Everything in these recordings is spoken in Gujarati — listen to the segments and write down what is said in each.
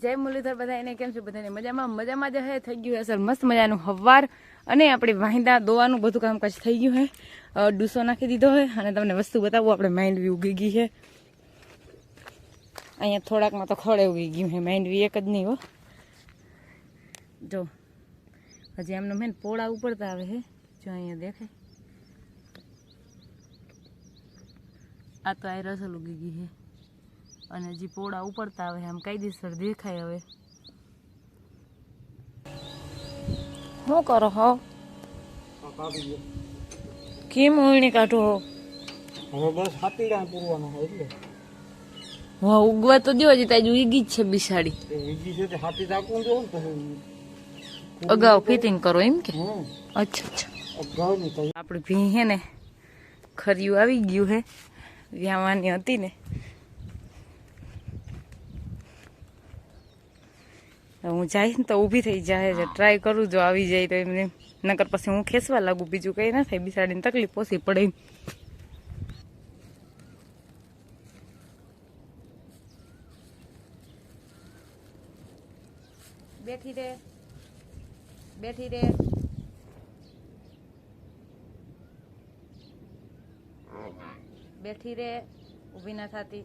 જય મુરલીધર બધા એને કેમ છે? બધાને મજામાં? મજામાં જ હે, થઈ ગયું હે મસ્ત મજાનું હવાર અને આપણે વાંદા દોવાનું બધું કામકાજ થઈ ગયું હે. ડૂસો નાખી દીધો હે અને તમને વસ્તુ બતાવું, આપણે માંડવી ઉગી ગઈ છે અહીંયા થોડાકમાં તો ખડે ઉગી ગયું હે, માંડવી એક જ નહીં હો. જો, હજી એમનો મેન પોળા ઉપડતા આવે હે, જો અહીંયા દેખાય. આ તો આ રસલ ઉગી ગઈ છે અને હજી પોળા ઉપડતા આવે આમ કાયદેસર દેખાય હવે. શું કરો હો? કેમ ઓયણી કાઢો હો? હવે બસ હાથીડા પૂરવાનો હોય એટલે. હા ઉગવા તો દો હજી તાજી ઉગી જ છે બિસાડી. તે છે તે હાથી ચાકું દો ને અગાઉ ફિટિંગ કરો એમ કે? અચ્છા અચ્છા. અગાઉ ની તો. આપણી ભી હે ને ખર્યું આવી ગયું હે. વ્યાવાની હતી ને. હું જાય ને તો ઊભી થઈ જાય છે. ટ્રાય કરું જો આવી જાય તો એમને. નકર પછી હું ખેંચવા લાગુ બીજું કંઈ ના થાય. બિસાડીને તકલીફ ઓછી પડે બેઠી રે. બેઠી રે. બેઠી રે. ઊભી ના થતી.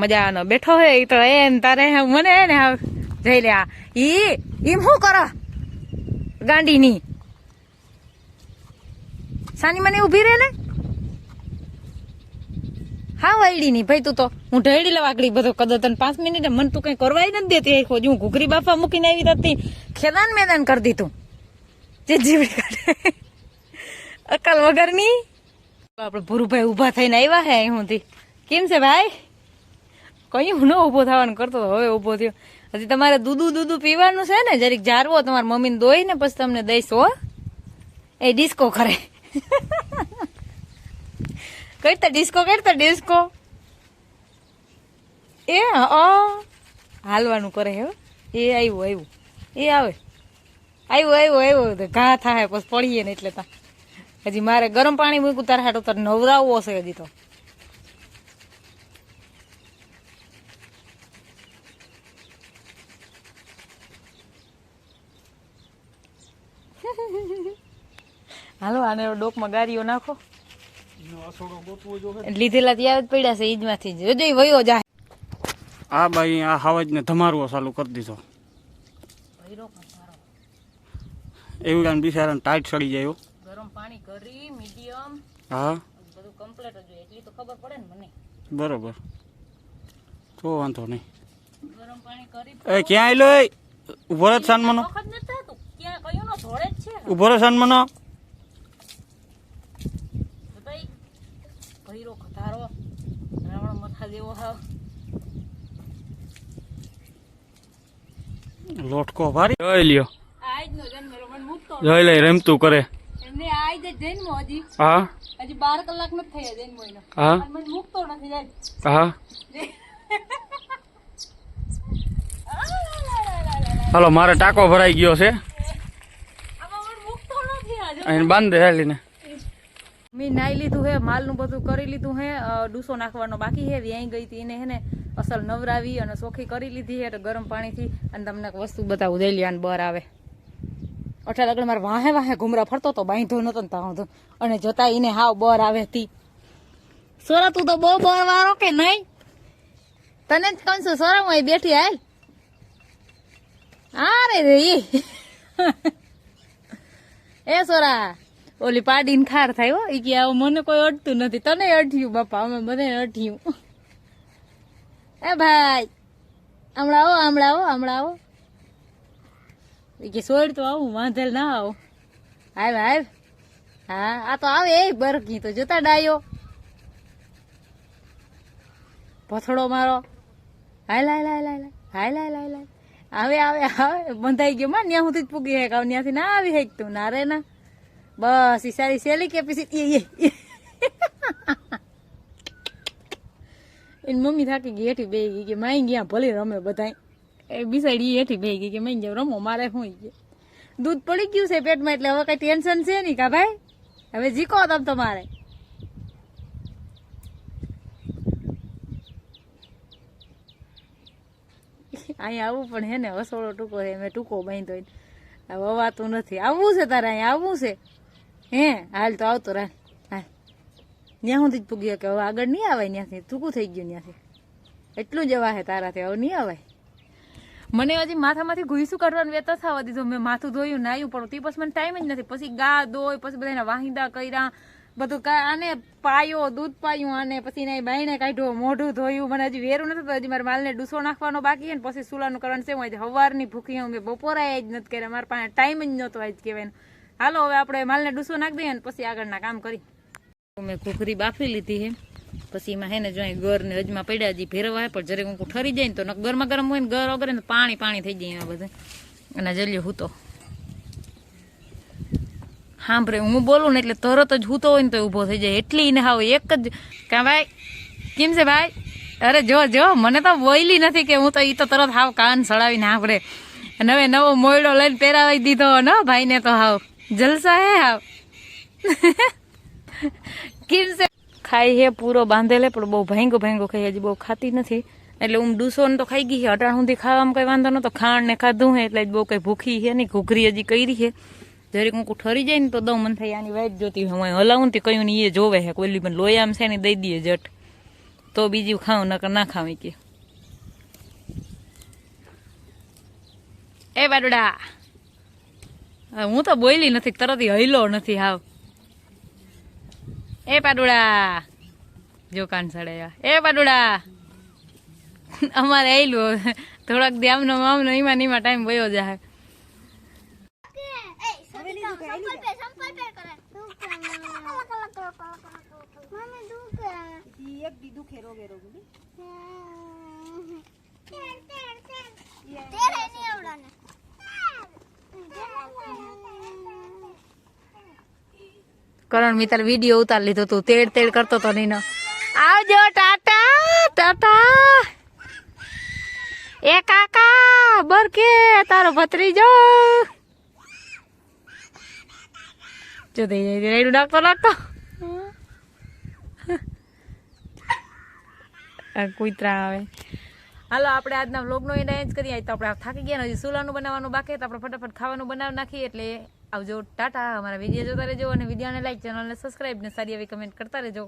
મજાનો બેઠો હે તો એમ તારે મને ને જઈ લે ઈ ઈમ શું કરો? ગાંડીની. સાની મને ઊભી રહે ને? હા વાયડી ની ભાઈ, તું તો, હું ઢળી લવાકડી બધો કદો તને પાંચ મિનિટ. મને તું કઈ કરવાય નથી દેતી. આખો હું ઘૂઘરી બાફા મૂકીને આવી હતી. ખેદાન મેદાન કરી દીધું. જે જીવડી કાઢે અકલ વગરની. આપણે ભુરુભાઈ ઊભા થઈને આવ્યા હે અહીંથી. કેમ છે ભાઈ? કઈ ન ઊભો થવાનું કરતો હવે ઊભો થયો. હજી તમારે દૂધું દૂધું પીવાનું છે ને, જરીક જારવો, તમારી મમ્મીને દોઈ ને પછી તમને દઈશ, હો. એ ડિસ્કો કરે. કરતા ડિસ્કો કરતા ડિસ્કો. એ હાલવાનું કરે, હે. એ આવ્યું આવ્યું એ આવે. આવ્યું આવ્યું આવ્યું તો ઘા થાય, પછી પડીએ ને એટલે તા. હજી મારે ગરમ પાણી મૂક્યું, તારા હાટો તારે નવરાવવો છે હજી તો. હાલો આને ડોકમાં ગારીઓ નાખો. લીધેલા ત્યાં જ પડ્યા છે ઈજમાંથી જ. જોજો વયો જાય. આ ભાઈ આ હાવજ ને ધમારવો ચાલુ કરી દીધો. એવું કારણ બિચારા ટાઈટ સડી જાય ગરમ પાણી કરી મીડિયમ. હા. બધું કમ્પ્લીટ જ એટલી તો ખબર પડે ને મને. બરોબર. તો વાંધો નહીં. ગરમ પાણી કરી એ ક્યાં આયલો એ? રહે સાનમાનો વખત નથી થતું. ક્યાં કયું નો ધોળે જ છે ઊભો રહે સાનમાનો. બતાઈ ભૈરો ખધારો રાવણ મથા જેવો હાવ. લોટકો ભારી. જોઈ લ્યો. આજ નો જન્મેલો મૂકતો જોઈ લે રમતું કરે. એમને આજ જ હજી. હા. હજી બાર કલાક નથી થયા જન્મો એનો. હા. મને મૂકતો નથી જાય હા. હાલો મારે ટાંકો ભરાઈ ગયો છે આમાં મને મૂકતો નથી આજે અહીં બાંધે હાલીને. મેં નાઈ લીધું હે, માલનું બધું કરી લીધું હે ડૂસો નાખવાનો બાકી હે, વ્યાઈ ગઈ હતી એને હે ને અસલ નવરાવી અને સોખી કરી લીધી હે તો ગરમ પાણીથી અને તમને વસ્તુ બતાવું દઈ આને બર આવે. અઠા લગન મારે વાહે વાહે ઘુમરા ફરતો તો બાંધો નતો ને ત્યાં તો અને જતા એને હાવ બર આવે તી સોરા, તું તો બહુ બર વાળો કે નહીં? તને જ કહું છું સોરા હું બેઠી હાલ. અરે રે. એ સોરા, ઓલી પાડીને ખાર થાય હો એ કે આવું મને કોઈ અડતું નથી. તને અડ્યું, બાપા, અમે બધાને અડ્યું. એ ભાઈ, હમણાં આવો હમણાં આવો હમણાં આવો. એ કે સોડ તો આવું, વાંધેલ ના આવો. હાય હાય. હા, આ તો આવે એ બરકી તો, જોતા ડાયો. પથડો મારો. હાય લાય લાય લાય. હાય, લાય લાય લાય. આવે આવે આવે. બંધાઈ ગયો. માં ત્યાં સુધી જ પૂગી હે કાવ ત્યાંથી ના આવી હેક તું? ના રે ના. બસ ઈ સારી સેલી કે પછી એ એ એની મમ્મી થાકી ગઈ, હેઠી બે ગઈ કે માઈ ગયા, ભલે રમે બધાય. એ બિસાઈડ ઈ હેઠી બે ગઈ કે માઈ ગયા, રમો, મારે શું કે. દૂધ પડી ગયું છે પેટમાં, એટલે હવે કઈ ટેન્શન છે નહીં કા ભાઈ? હવે જીકો તમ તમારે. અહીંયા આવવું પણ હે ને વસોડો ટૂંકો છે મેં ટૂંકો બાંધ્યો ય. હવે અવાતું નથી. આવવું છે તારે અહીંયા, આવવું છે. હે, હાલ તો આવતો રાહ. હા ત્યાં સુધી જ પૂગ્યો કે હવે આગળ નહીં આવાય ત્યાંથી ટૂંકું થઈ ગયું ત્યાંથી એટલું જ અવાય તારાથી, હવે નહીં અવાય મને હજી માથામાંથી ઘૂસું કાઢવાનું વેત થવા દીધું. મેં માથું ધોયું, નાયું, પણ તે પછી મને ટાઈમ જ નથી. પછી ગા દોય પછી બધાને વાહિંદા કર્યા. બધું આને પાયો, દૂધ પાયું અને પછી એને બાઈને કાઢ્યો, મોઢું ધોયું. મને હજી વેરું નથી તો હજી મારે માલને ડૂસો નાખવાનો બાકી છે ને, પછી સુલાનું કરવાનું છે હું આજે હવારની ભૂખી હું મેં બપોરાય જ નથી કર્યા. મારા પાસે ટાઈમ જ નહોતો આજ કહેવાય હાલો, હવે આપણે માલને ડૂસો નાખી દઈએ ને, પછી આગળના કામ કરી મેં ભૂખરી બાફી લીધી છે. પછી એમાં હે ને, જો ગર ને હજમાં પડ્યા હજી ભેરવા પણ જરે હું ઠરી જાય ને તો ગરમા ગરમ હોય ને, ગર ઓગરે ને પાણી પાણી થઈ જાય એમાં બધે. અને જલ્યો તો. સાંભળે હું બોલું ને એટલે તરત જ હૂતો હોય ને તો ઊભો થઈ જાય. એટલી ને હાવ એક જ કાં ભાઈ? કેમ છે ભાઈ? અરે જો જો, મને તો બોયલી નથી કે હું તો એ તો તરત હાવ કાન સળાવીને સાંભળે અને હવે નવો મોયડો લઈને પહેરાવી દીધો ન ભાઈને તો હાવ. જલસા હે હાવ. કેમ છે? ખાઈ હે પૂરો બાંધેલે, પણ બહુ ભાંગો ભાંગો ખાઈ, હજી બહુ ખાતી નથી. એટલે હું ડૂસો ને તો ખાઈ ગઈ છે અટાણ સુધી ખાવામાં કઈ વાંધો નતો ખાંડ ને ખાધું હે, એટલે બહુ કઈ ભૂખી છે નહીં, ઘૂઘરી હજી કરી છે જરીક હું ઠરી જાય ને તો દઉં. મન થાય આની વાઈટ જોતી હોય. હું હલાવું ને કયું ને એ જોવે હે. કોઈ પણ લોયામ છે ને દઈ દઈએ જટ. તો બીજું ખાઉં, નકર ના ખાવી કે. એ બાડુડા. હું તો બોયલી નથી, તરત હૈલો નથી હાવ. એ પાડુડા જો કાન સડે એ પાડુડા અમારે આયેલું. થોડાક ધ્યાનનો મામનો એમાં ને ઈમાં ટાઈમ વયો જાય. સંપલ પે સંપલ પે કરે અલગ અલગ અલગ અલગ મને દુખે ઈ એક દી દુખે રોગે રોગે કરણ મિત્ર વીડિયો ઉતાર લીધો તું તેડ તેડ કરતો તો નહીં આવજો ટાટા ટાટા એ કાકા બરકે તારો ભત્રીજો જો થઈ જાય રેડું નાખતો નાખતો કૂતરા આવે હાલો, આપણે આજના વ્લોગનો એને જ કરીએ. તો આપણે થાકી ગયા હજી સુલાનું બનાવવાનું બાકી તો આપણે ફટાફટ ખાવાનું બનાવી નાખીએ. એટલે આવજો, ટાટા. અમારા વીડિયો જોતા રહેજો અને વિડીયોને લાઈક ચેનલને સબસ્ક્રાઈબ ને સારી એવી કમેન્ટ કરતા રહેજો.